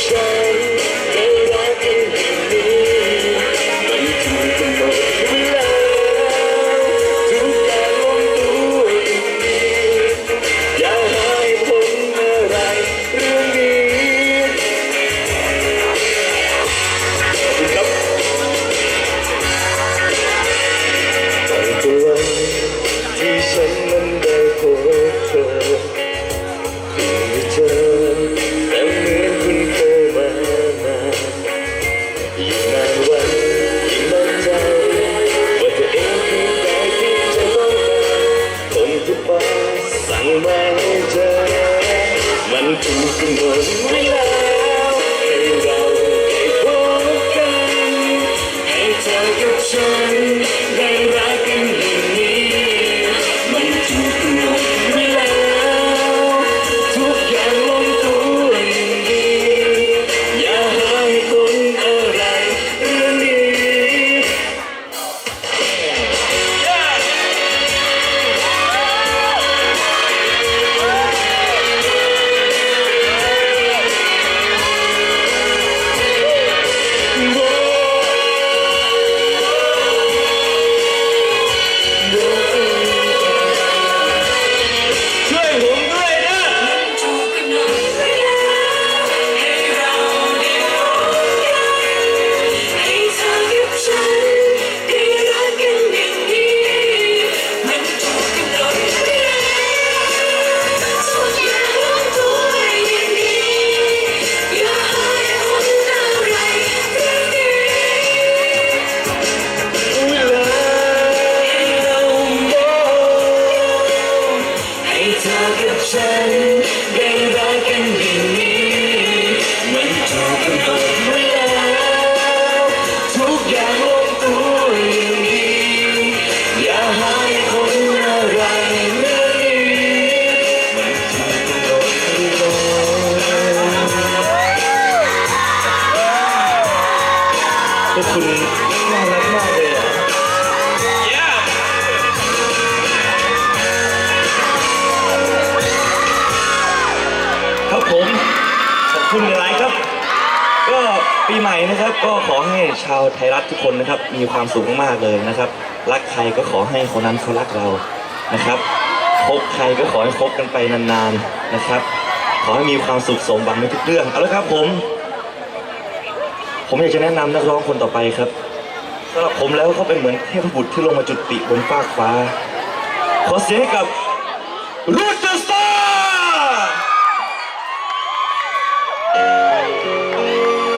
Thursday. I'm going to go to the hospital. วกคุน่ารักมากเลยครับผม ขอบคุณหลายครับ ก็ปีใหม่นะครับก็ขอให้ชาวไทยรัฐทุกคนนะครับ มีความสุขมากๆเลยนะครับ รักใครก็ขอให้คนนั้นเขารักเรานะครับคบใครก็ขอให้คบกันไปนานๆนะครับ ขอให้มีความสุขสมหวังในทุกเรื่อง เอาละครับผม ผมอยากจะแนะนำนักร้องคนต่อไปครับสำหรับผมแล้วเขาเป็นเหมือนเทพบุตรที่ลงมาจุติบนฟากฟ้า ขอเสียงให้กับรูดเดอร์สตา